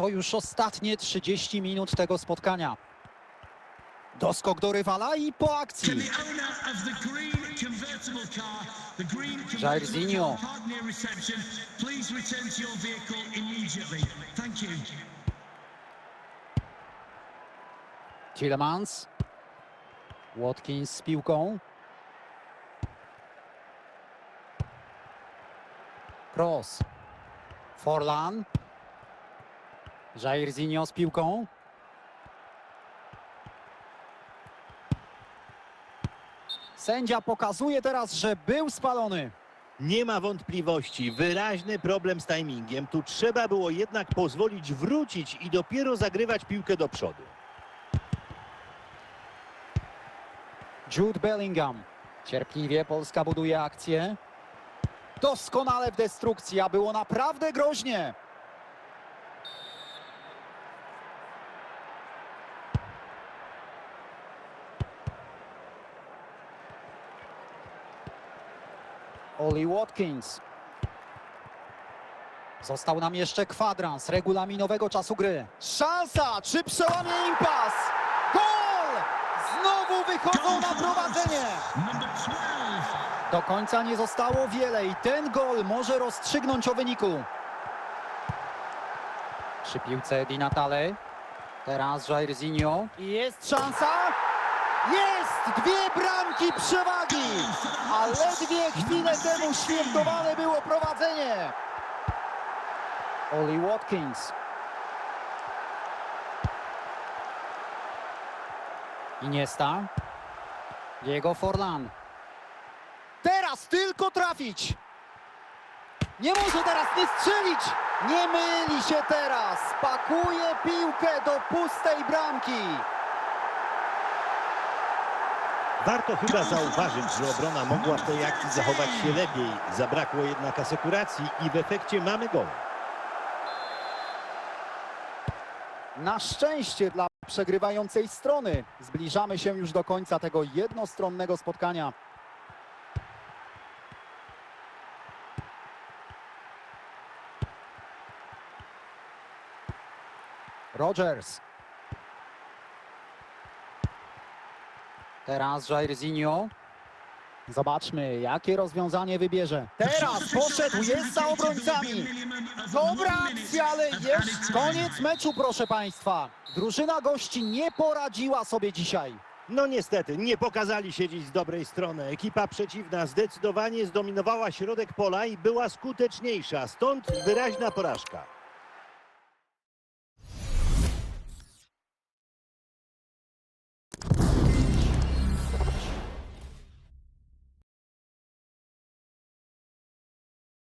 To już ostatnie 30 minut tego spotkania. Doskok do rywala i po akcji. Jairzinho. Tielemans. Watkins z piłką. Cross. Forlan. Jairzinho z piłką. Sędzia pokazuje teraz, że był spalony. Nie ma wątpliwości, wyraźny problem z timingiem. Tu trzeba było jednak pozwolić wrócić i dopiero zagrywać piłkę do przodu. Jude Bellingham. Cierpliwie Polska buduje akcję. Doskonale w destrukcji, a było naprawdę groźnie. Oli Watkins. Został nam jeszcze kwadrans regulaminowego czasu gry. Szansa! Czy przełamie impas? Gol! Znowu wychodzą na prowadzenie! Number 12. Do końca nie zostało wiele i ten gol może rozstrzygnąć o wyniku. Przy piłce Di Natale. Teraz Jairzinho. Jest szansa! Jest! Dwie bramki przewagi! A ledwie chwilę temu świętowane było prowadzenie. Oli Watkins. Iniesta. Diego Forlan. Teraz tylko trafić! Nie może teraz nie strzelić! Nie myli się teraz! Pakuje piłkę do pustej bramki! Warto chyba zauważyć, że obrona mogła w tej akcji zachować się lepiej. Zabrakło jednak asekuracji i w efekcie mamy gol. Na szczęście dla przegrywającej strony zbliżamy się już do końca tego jednostronnego spotkania. Rogers. Teraz Jairzinho. Zobaczmy, jakie rozwiązanie wybierze. Teraz poszedł, jest za obrońcami. Dobra akcja, ale jest koniec meczu, proszę Państwa. Drużyna gości nie poradziła sobie dzisiaj. No niestety, nie pokazali się dziś z dobrej strony. Ekipa przeciwna zdecydowanie zdominowała środek pola i była skuteczniejsza, stąd wyraźna porażka.